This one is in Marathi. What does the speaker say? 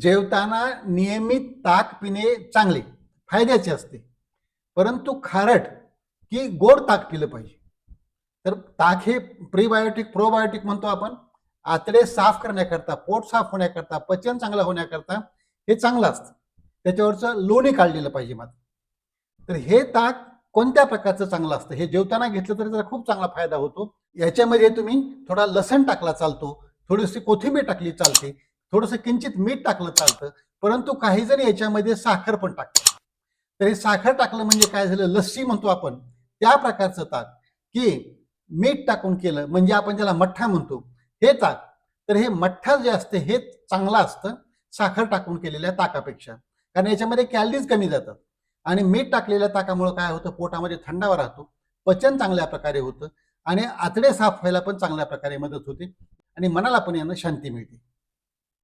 जेवताना नियमित ताक पिणे चांगले फायद्याचे असते. परंतु खारट की गोड ताक पिलं पाहिजे. तर ताक हे प्रीबायोटिक प्रोबायोटिक म्हणतो आपण. आतडे साफ करण्याकरता पोट साफ होण्याकरता पचन चांगलं होण्याकरता हे चांगलं असतं. त्याच्यावरचं लोणी काढलेलं पाहिजे मात्र. तर हे ताक कोणत्या प्रकारचं चांगलं असतं? हे जेवताना घेतलं तरी त्याचा खूप चांगला फायदा होतो. याच्यामध्ये तुम्ही थोडा लसण टाकला चालतो. थोडीशी कोथिंबीर टाकली चालते. थोडस किंचित मीठ टाकलं चालतं परंतु काही जण याच्यामध्ये साखर पण टाकतात. तर हे साखर टाकलं म्हणजे काय झालं? लस्सी म्हणतो आपण. त्या प्रकारचं ताक की मीठ टाकून केलं म्हणजे आपण ज्याला मठ्ठा म्हणतो हे ताक. तर हे मठ्ठा जे असते हे चांगलं असतं साखर टाकून केलेल्या ताकापेक्षा. कारण याच्यामध्ये कॅलरीज कमी जातात. आणि मीठ टाकलेल्या ताकामुळे काय होतं? पोटामध्ये थंडावा राहतो. पचन चांगल्या प्रकारे होतं. आणि आतडे साफ व्हायला पण चांगल्या प्रकारे मदत होते. आणि मनाला पण यांना शांती मिळते.